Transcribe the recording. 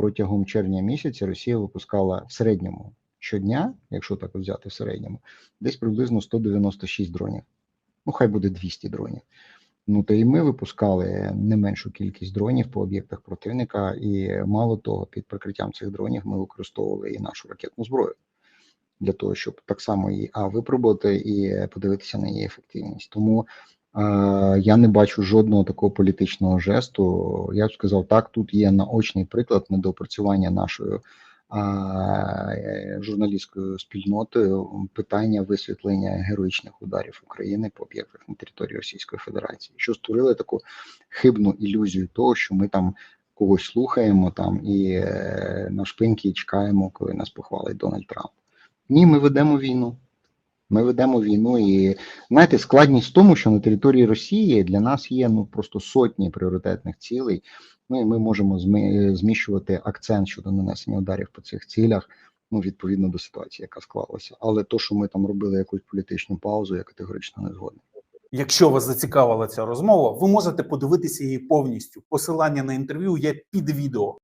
протягом червня місяця Росія випускала в середньому щодня, якщо так взяти в середньому, десь приблизно 196 дронів. Ну, хай буде 200 дронів. Ну то і ми випускали не меншу кількість дронів по об'єктах противника, і мало того, під прикриттям цих дронів ми використовували і нашу ракетну зброю для того, щоб так само її а випробувати і подивитися на її ефективність. Тому я не бачу жодного такого політичного жесту. Я б сказав, так тут є наочний приклад недоопрацювання нашою е, журналістською спільнотою питання висвітлення героїчних ударів України по об'єктах на території Російської Федерації, що створили таку хибну ілюзію того, що ми там когось слухаємо там і е, на шпиньки чекаємо, коли нас похвалить Дональд Трамп. Ні, ми ведемо війну. Ми ведемо війну, і знаєте, складність в тому, що на території Росії для нас є ну просто сотні пріоритетних цілей. Ну і ми можемо зміщувати акцент щодо нанесення ударів по цих цілях, ну відповідно до ситуації, яка склалася. Але то, що ми там робили якусь політичну паузу, я категорично не згоден. Якщо вас зацікавила ця розмова, ви можете подивитися її повністю. Посилання на інтерв'ю є під відео.